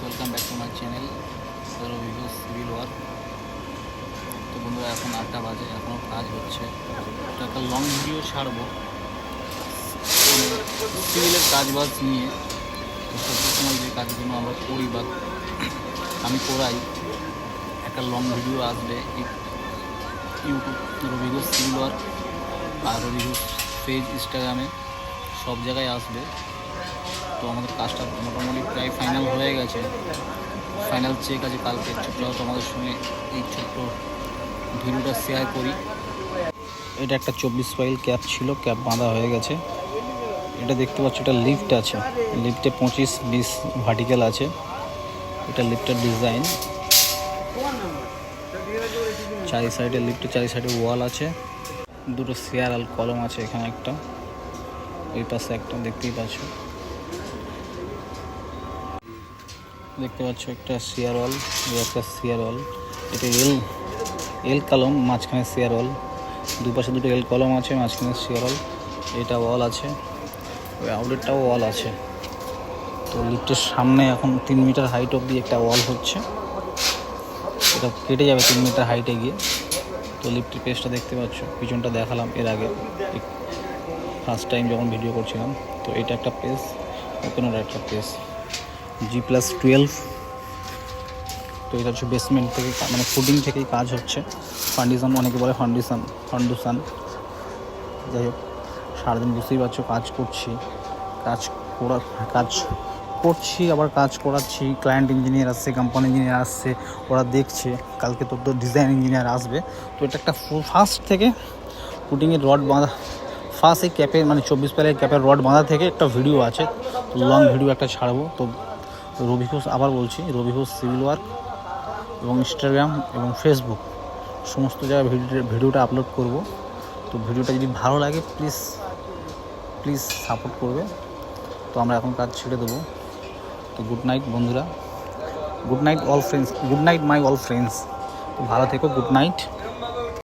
Welcome back to my channel civil work তো বন্ধুরা, এখন আটটা বাজে এখনও কাজ হচ্ছে। তো একটা লং ভিডিও ছাড়বো। সিভিলের কাজ বাজ নিয়ে। তো সব সময় যে কাজগুলো আমরা করি বা আমি করাই, একটা লং ভিডিও আসবে। ইউটিউব রবিঘোষ সিভিল ওয়ার্ক আর রবিঘোষ পেজ ইনস্টাগ্রামে সব জায়গায় আসবে। তো আমাদের কাজটা মোটামুটি প্রায় ফাইনাল হয়ে গেছে। ফাইনাল চেক আছে কালকে ছোট্ট তোমাদের সঙ্গে এই ছোট্ট ভিডিওটা শেয়ার করি। এটা একটা চব্বিশ ফাইল ক্যাপ ছিল ক্যাপ বাঁধা হয়ে গেছে। এটা দেখতে পাচ্ছ, এটা লিফট আছে। লিফটে পঁচিশ, বিশ ভার্টিক্যাল আছে। এটা লিফটের ডিজাইন চারি সাইডে লিফটের চারি সাইডে ওয়াল আছে। দুটো চেয়ার আর কলম আছে এখানে একটা। ওই পাশে একটা, দেখতেই পাচ্ছ। দেখতে পাচ্ছ একটা চেয়ার ওয়াল একটা চেয়ার ওয়াল। এটা এল এল কলম, মাঝখানে চেয়ার ওয়াল। দুপাশে দুটো এল কলম আছে, মাঝখানে চেয়ার ওয়াল। এটা ওয়াল আছে, ওই আউটলেটটাও ওয়াল আছে। তো লিফটের সামনে এখন তিন মিটার হাইট অবধি একটা ওয়াল হচ্ছে। এটা কেটে যাবে তিন মিটার হাইটে গিয়ে। তো লিফটের পেজটা দেখতে পাচ্ছ, পিছনটা দেখালাম এর আগে। ফার্স্ট টাইম যখন ভিডিও করছিলাম, তো এটা একটা পেজ ওপেনের একটা পেজ জি প্লাস টুয়েলভ তো এটা হচ্ছে বেসমেন্ট থেকে মানে ফুডিং থেকেই কাজ হচ্ছে। ফান্ডিশন অনেকে বলে ফান্ডিশন ফান্ডুশন যাই হোক, সারাদিন বুঝতেই পারছ, কাজ করছি, কাজ করা, কাজ করছি, আবার কাজ করাচ্ছি। ক্লায়েন্ট ইঞ্জিনিয়ার আসছে কোম্পানি ইঞ্জিনিয়ার আসছে, ওরা দেখছে। কালকে তোর তো ডিজাইন ইঞ্জিনিয়ার আসবে। তো এটা একটা ফার্স্ট থেকে পুটিংয়ের রড বাঁধা ফার্স্ট এই ক্যাপের মানে চব্বিশ প্যালের ক্যাপের রড বাঁধা থেকে একটা ভিডিও আছে। লং ভিডিও একটা ছাড়বো। তো রবি ঘোষ আবার বলছি, রবি ঘোষ সিভিল ওয়ার্ক এবং ইনস্টাগ্রাম এবং ফেসবুক, সমস্ত জায়গায় ভিডিও ভিডিওটা আপলোড করব। তো ভিডিওটা যদি ভালো লাগে প্লিজ প্লিজ সাপোর্ট করবে। তো আমরা এখন কাজ ছেড়ে দেবো। তো গুড নাইট বন্ধুরা। Good night all friends good night my all friends ভালো থেকো গুড নাইট